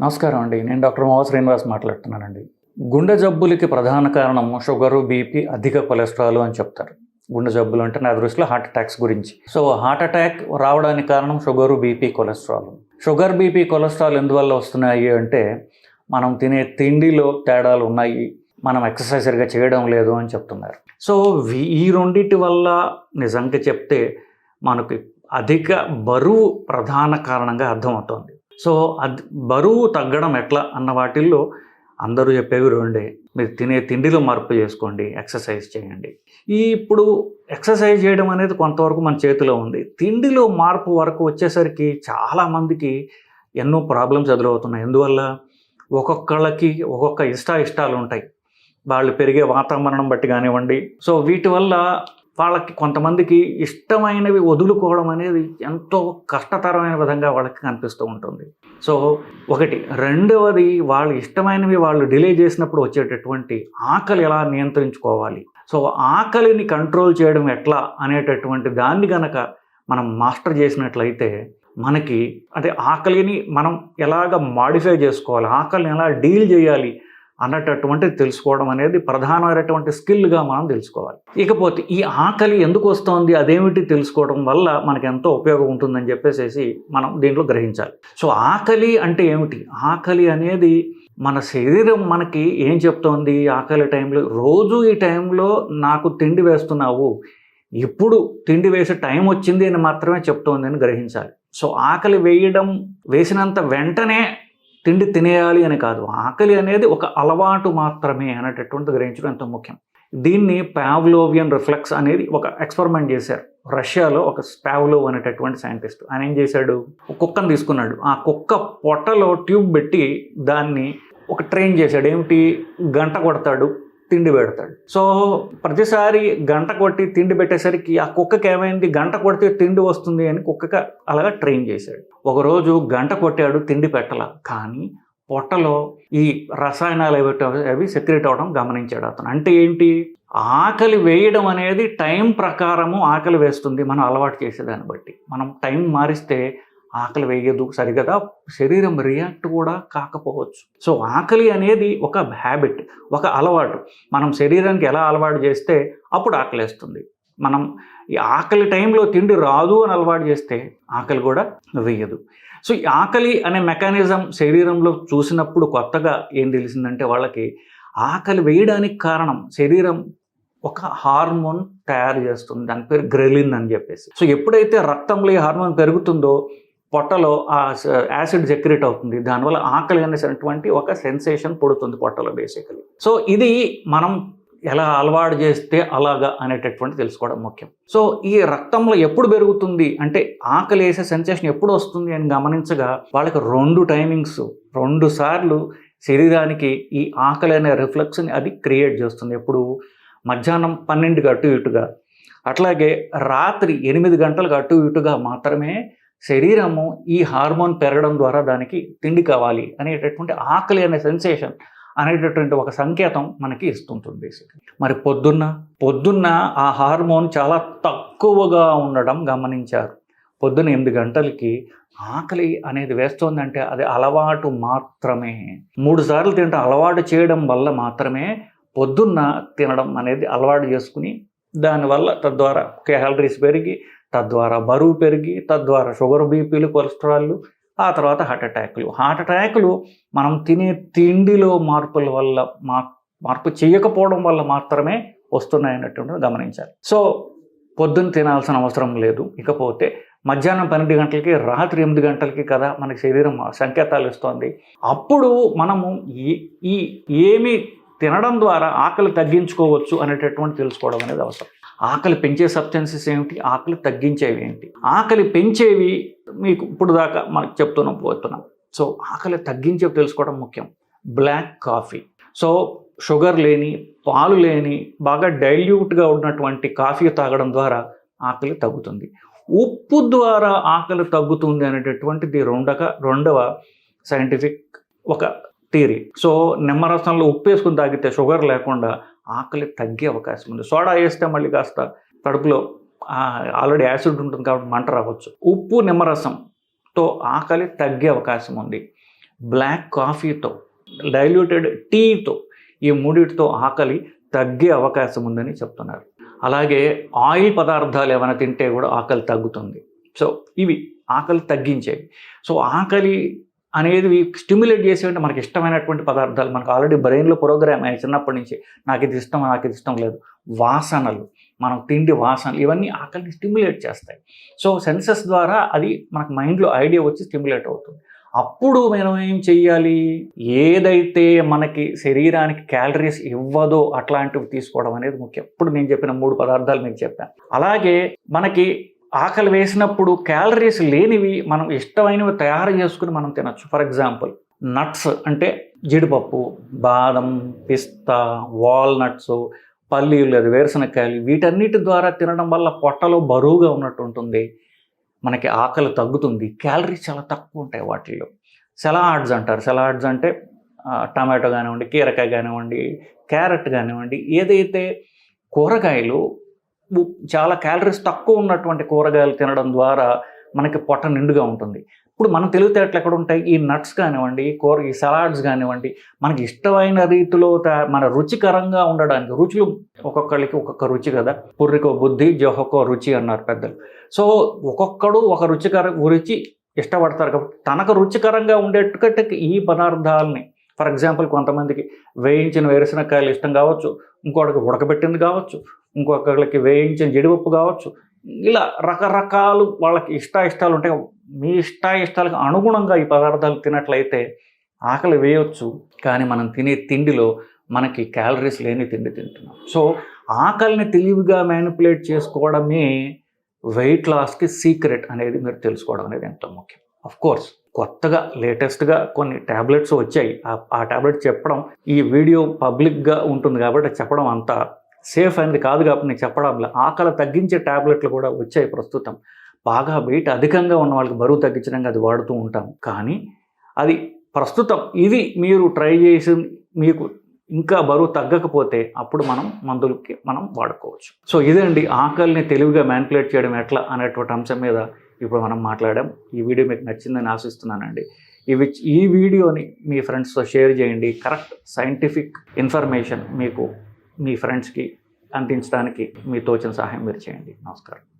నమస్కారం అండి. నేను డాక్టర్ మోహ శ్రీనివాస్ మాట్లాడుతున్నానండి. గుండె జబ్బులకి ప్రధాన కారణం షుగరు బీపీ అధిక కొలెస్ట్రాల్ అని చెప్తారు. గుండె జబ్బులు అంటే నా దృష్టిలో హార్ట్ అటాక్స్ గురించి. సో హార్ట్ అటాక్ రావడానికి కారణం sugar BP cholesterol. Sugar BP cholesterol ఎందువల్ల వస్తున్నాయి అంటే మనం తినే తిండిలో తేడాలు ఉన్నాయి. మనం ఎక్సర్సైజ్ సరిగా చేయడం లేదు అని చెప్తున్నారు. సో ఈ రెండింటి వల్ల నిజంగా చెప్తే మనకి అధిక బరువు ప్రధాన కారణంగా అర్థమవుతోంది. సో అది బరువు తగ్గడం ఎట్లా అన్న వాటిల్లో అందరూ చెప్పేవి రెండే. మీరు తినే తిండిలో మార్పు చేసుకోండి ఎక్సర్సైజ్ చేయండి. ఈ ఇప్పుడు ఎక్సర్సైజ్ చేయడం అనేది కొంతవరకు మన చేతిలో ఉంది. తిండిలో మార్పు వరకు వచ్చేసరికి చాలామందికి ఎన్నో ప్రాబ్లమ్స్ ఎదురవుతున్నాయి. ఎందువల్ల? ఒక్కొక్కళ్ళకి ఒక్కొక్క ఇష్ట ఇష్టాలు ఉంటాయి వాళ్ళు పెరిగే వాతావరణం బట్టి కానివ్వండి. సో వీటి వల్ల వాళ్ళకి కొంతమందికి ఇష్టమైనవి వదులుకోవడం అనేది ఎంతో కష్టతరమైన విధంగా వాళ్ళకి కనిపిస్తూ ఉంటుంది. సో ఒకటి. రెండవది వాళ్ళు ఇష్టమైనవి వాళ్ళు డిలే చేసినప్పుడు వచ్చేటటువంటి ఆకలి ఎలా నియంత్రించుకోవాలి? సో ఆకలిని కంట్రోల్ చేయడం ఎట్లా అనేటటువంటి దాన్ని గనక మనం మాస్టర్ చేసినట్లయితే మనకి అంటే ఆకలిని మనం ఎలాగ మాడిఫై చేసుకోవాలి? ఆకలిని ఎలా డీల్ చేయాలి? అన్నటటువంటి తెలుసుకోవడం అనేది ప్రధానమైనటువంటి స్కిల్గా మనం తెలుసుకోవాలి. ఇకపోతే ఈ ఆకలి ఎందుకు వస్తోంది? అదేమిటి తెలుసుకోవడం వల్ల మనకు ఎంతో ఉపయోగం ఉంటుందని చెప్పేసి మనం దీంట్లో గ్రహించాలి. సో ఆకలి అంటే ఏమిటి? ఆకలి అనేది మన శరీరం మనకి ఏం చెప్తోంది? ఆకలి టైంలో రోజు ఈ టైంలో నాకు తిండి వేస్తున్నావు. ఇప్పుడు తిండి వేసే టైం వచ్చింది అని మాత్రమే చెప్తోంది అని గ్రహించాలి. సో ఆకలి వేయడం వేసినంత వెంటనే తిండి తినేయాలి అని కాదు. ఆకలి అనేది ఒక అలవాటు మాత్రమే అనేటటువంటి గ్రహించడం ఎంతో ముఖ్యం. దీన్ని పావ్లోవియన్ రిఫ్లెక్స్ అనేది ఒక ఎక్స్పెరిమెంట్ చేశారు. రష్యాలో ఒక స్పావ్లో అనేటటువంటి సైంటిస్ట్. ఆయన ఏం చేశాడు? ఒక కుక్కను తీసుకున్నాడు. ఆ కుక్క పొట్టలో ట్యూబ్ పెట్టి దాన్ని ఒక ట్రైన్ చేశాడు. ఏమిటి? గంట కొడతాడు. తిండి పెడతాడు. సో ప్రతిసారి గంట కొట్టి తిండి పెట్టేసరికి ఆ కుక్కకి ఏమైంది? గంట కొడితే తిండి వస్తుంది అని కుక్కకి అలాగా ట్రైన్ చేశాడు. ఒకరోజు గంట కొట్టాడు తిండి పెట్టాల. కానీ పొట్టలో ఈ రసాయనాలు అవి సెక్రెట్ అవడం గమనించాడు అతను. అంటే ఏంటి? ఆకలి వేయడం అనేది టైం ప్రకారము ఆకలి వేస్తుంది. మనం అలవాటు చేసేదాన్ని బట్టి. మనం టైం మారిస్తే ఆకలి వేయదు సరిగదా శరీరం రియాక్ట్ కూడా కాకపోవచ్చు. సో ఆకలి అనేది ఒక హ్యాబిట్ ఒక అలవాటు. మనం శరీరానికి ఎలా అలవాటు చేస్తే అప్పుడు ఆకలిస్తుంది. మనం ఈ ఆకలి టైంలో తిండి రాదు అని అలవాటు చేస్తే ఆకలి కూడా వేయదు. సో ఈ ఆకలి అనే మెకానిజం శరీరంలో చూసినప్పుడు కొత్తగా ఏం తెలిసిందంటే వాళ్ళకి ఆకలి వేయడానికి కారణం శరీరం ఒక హార్మోన్ తయారు చేస్తుంది. దాని పేరు గ్రెలిన్ అని చెప్పేసి. సో ఎప్పుడైతే రక్తంలో ఈ హార్మోన్ పెరుగుతుందో పొట్టలో ఆ యాసిడ్ సెక్రెట్ అవుతుంది. దానివల్ల ఆకలి అనేటువంటి ఒక సెన్సేషన్ పుడుతుంది పొట్టలో బేసికలీ. సో ఇది మనం ఎలా అలవాటు చేస్తే అలాగా అనేటటువంటి తెలుసుకోవడం ముఖ్యం. సో ఈ రక్తంలో ఎప్పుడు పెరుగుతుంది? అంటే ఆకలి వేసే సెన్సేషన్ ఎప్పుడు వస్తుంది అని గమనించగా వాళ్ళకి రెండు టైమింగ్స్ రెండు సార్లు శరీరానికి ఈ ఆకలి అనే రిఫ్లెక్స్ని అది క్రియేట్ చేస్తుంది. ఎప్పుడు మధ్యాహ్నం పన్నెండుకి అటు ఇటుగా. అట్లాగే రాత్రి ఎనిమిది గంటలకు అటు ఇటుగా మాత్రమే శరీరము ఈ హార్మోన్ పెరగడం ద్వారా దానికి తిండి కావాలి అనేటటువంటి ఆకలి అనే సెన్సేషన్ అనేటటువంటి ఒక సంకేతం మనకి ఇస్తుంటుంది బేసిక్గా మరి పొద్దున్న పొద్దున్న ఆ హార్మోన్ చాలా తక్కువగా ఉండడం గమనించారు. పొద్దున్న ఎనిమిది గంటలకి ఆకలి అనేది వేస్తోందంటే అది అలవాటు మాత్రమే. మూడు సార్లు తింటే అలవాటు చేయడం వల్ల మాత్రమే పొద్దున్న తినడం అనేది అలవాటు చేసుకుని దానివల్ల తద్వారా క్యాలరీస్ పెరిగి తద్వారా బరువు పెరిగి తద్వారా షుగర్ బీపీలు కొలెస్ట్రాల్లు ఆ తర్వాత హార్ట్ అటాక్లు. హార్ట్ అటాక్లు మనం తినే తిండిలో మార్పుల వల్ల మా మార్పు చేయకపోవడం వల్ల మాత్రమే వస్తున్నాయన్నటువంటిది గమనించాలి. సో పొద్దున్న తినాల్సిన అవసరం లేదు. ఇకపోతే మధ్యాహ్నం పన్నెండు గంటలకి రాత్రి ఎనిమిది గంటలకి కదా మనకి శరీరం సంకేతాలు ఇస్తోంది. అప్పుడు మనము ఈ ఈ ఏమి తినడం ద్వారా ఆకలి తగ్గించుకోవచ్చు అనేటటువంటి తెలుసుకోవడం అనేది అవసరం. ఆకలి పెంచే సబ్స్టెన్సెస్ ఏమిటి? ఆకలి తగ్గించేవి ఏంటి? ఆకలి పెంచేవి మీకు ఇప్పుడు దాకా మనకు చెప్తున్నాం పోతున్నాం. సో ఆకలి తగ్గించేవి తెలుసుకోవడం ముఖ్యం. బ్లాక్ కాఫీ సో షుగర్ లేని పాలు లేని బాగా డైల్యూట్గా ఉన్నటువంటి కాఫీ తాగడం ద్వారా ఆకలి తగ్గుతుంది. ఉప్పు ద్వారా ఆకలి తగ్గుతుంది అనేటటువంటిది రెండక రెండవ సైంటిఫిక్ ఒక థియరీ సో నిమ్మరసంలో ఉప్పు వేసుకుని తాగితే షుగర్ లేకుండా ఆకలి తగ్గే అవకాశం ఉంది. సోడా వేస్తే మళ్ళీ కాస్త కడుపులో ఆల్రెడీ యాసిడ్ ఉంటుంది కాబట్టి మంట రావచ్చు. ఉప్పు నిమ్మరసంతో ఆకలి తగ్గే అవకాశం ఉంది. బ్లాక్ కాఫీతో డైల్యూటెడ్ టీతో ఈ మూడిటితో ఆకలి తగ్గే అవకాశం ఉందని చెప్తున్నారు. అలాగే ఆయిల్ పదార్థాలు ఏమైనా తింటే కూడా ఆకలి తగ్గుతుంది. సో ఇవి ఆకలి తగ్గించేవి. సో ఆకలి అనేది స్టిమ్యులేట్ చేసేవంటే మనకి ఇష్టమైనటువంటి పదార్థాలు. మనకు ఆల్రెడీ బ్రెయిన్లో ప్రోగ్రామ్ అయ్యాయి చిన్నప్పటి నుంచి. నాకు ఇది ఇష్టం నాకు ఇది ఇష్టం లేదు. వాసనలు మనం తిండి వాసనలు ఇవన్నీ ఆకలిని స్టిమ్యులేట్ చేస్తాయి. సో సెన్సెస్ ద్వారా అది మనకు మైండ్లో ఐడియా వచ్చి స్టిమ్యులేట్ అవుతుంది. అప్పుడు మనం ఏం చెయ్యాలి? ఏదైతే మనకి శరీరానికి క్యాలరీస్ ఇవ్వదో అట్లాంటివి తీసుకోవడం అనేది ముఖ్యం. ఇప్పుడు నేను చెప్పిన మూడు పదార్థాలు మీకు చెప్పాను. అలాగే మనకి ఆకలి వేసినప్పుడు క్యాలరీస్ లేనివి మనం ఇష్టమైనవి తయారు చేసుకుని మనం తినచ్చు. ఫర్ ఎగ్జాంపుల్ నట్స్ అంటే జీడిపప్పు బాదం పిస్తా వాల్నట్స్ పల్లీలు అది వేరుశనక్కాయలు వీటన్నిటి ద్వారా తినడం వల్ల పొట్టలో బరువుగా ఉన్నట్టు ఉంటుంది. మనకి ఆకలి తగ్గుతుంది. క్యాలరీస్ చాలా తక్కువ ఉంటాయి వాటిల్లో. సెలాడ్స్ అంటారు. సెలాడ్స్ అంటే టమాటో కానివ్వండి కీరకాయ కానివ్వండి క్యారెట్ కానివ్వండి ఏదైతే కూరగాయలు చాలా క్యాలరీస్ తక్కువ ఉన్నటువంటి కూరగాయలు తినడం ద్వారా మనకి పొట్ట నిండుగా ఉంటుంది. ఇప్పుడు మన తెలివితేటలు ఎక్కడ ఉంటాయి? ఈ నట్స్ కానివ్వండి కూర ఈ సలాడ్స్ కానివ్వండి మనకి ఇష్టమైన రీతిలో మన రుచికరంగా ఉండడానికి రుచులు ఒక్కొక్కరికి ఒక్కొక్క రుచి కదా? పుర్రికో బుద్ధి జోహకో రుచి అన్నారు పెద్దలు. సో ఒక్కొక్కడు ఒక రుచికర రుచి ఇష్టపడతారు కాబట్టి తనకు రుచికరంగా ఉండేట్టుకట్టు ఈ పదార్థాలని ఫర్ ఎగ్జాంపుల్ కొంతమందికి వేయించిన వేరుశనక్కాయలు ఇష్టం కావచ్చు ఇంకోటికి ఉడకబెట్టింది కావచ్చు ఇంకొకరికి వేయించిన జడిపప్పు కావచ్చు. ఇలా రకరకాలు వాళ్ళకి ఇష్టాయిష్టాలు ఇష్టాలు ఉంటాయి. మీ ఇష్టాయిష్టాలకు ఇష్టాలకు అనుగుణంగా ఈ పదార్థాలు తినట్లయితే ఆకలి వేయొచ్చు. కానీ మనం తినే తిండిలో మనకి క్యాలరీస్ లేని తిండి తింటున్నాం. సో ఆకలిని తెలివిగా మ్యానిపులేట్ చేసుకోవడమే వెయిట్ లాస్కి సీక్రెట్ అనేది మీరు తెలుసుకోవడం అనేది ఎంతో ముఖ్యం. అఫ్ కోర్స్ కొత్తగా లేటెస్ట్గా కొన్ని ట్యాబ్లెట్స్ వచ్చాయి. ఆ- ఆ ట్యాబ్లెట్ చెప్పడం ఈ వీడియో పబ్లిక్గా ఉంటుంది కాబట్టి చెప్పడం అంత సేఫ్ అనేది కాదు కాబట్టి నేను చెప్పడంలో. ఆకలి తగ్గించే ట్యాబ్లెట్లు కూడా వచ్చాయి ప్రస్తుతం. బాగా వెయిట్ అధికంగా ఉన్న వాళ్ళకి బరువు తగ్గించడానికి అది వాడుతూ ఉంటాం. కానీ అది ప్రస్తుతం ఇది మీరు ట్రై చేసి మీకు ఇంకా బరువు తగ్గకపోతే అప్పుడు మనం మందులకి మనం వాడుకోవచ్చు. సో ఇదండి ఆకలిని తెలివిగా మ్యానిపులేట్ చేయడం ఎట్లా అనేటువంటి అంశం మీద ఇప్పుడు మనం మాట్లాడాం. ఈ వీడియో మీకు నచ్చిందని ఆశిస్తున్నానండి. ఇవి ఈ వీడియోని మీ ఫ్రెండ్స్తో షేర్ చేయండి. కరెక్ట్ సైంటిఫిక్ ఇన్ఫర్మేషన్ మీకు మీ ఫ్రెండ్స్కి అందించడానికి మీ తోచిన సహాయం మీరు చేయండి. నమస్కారం.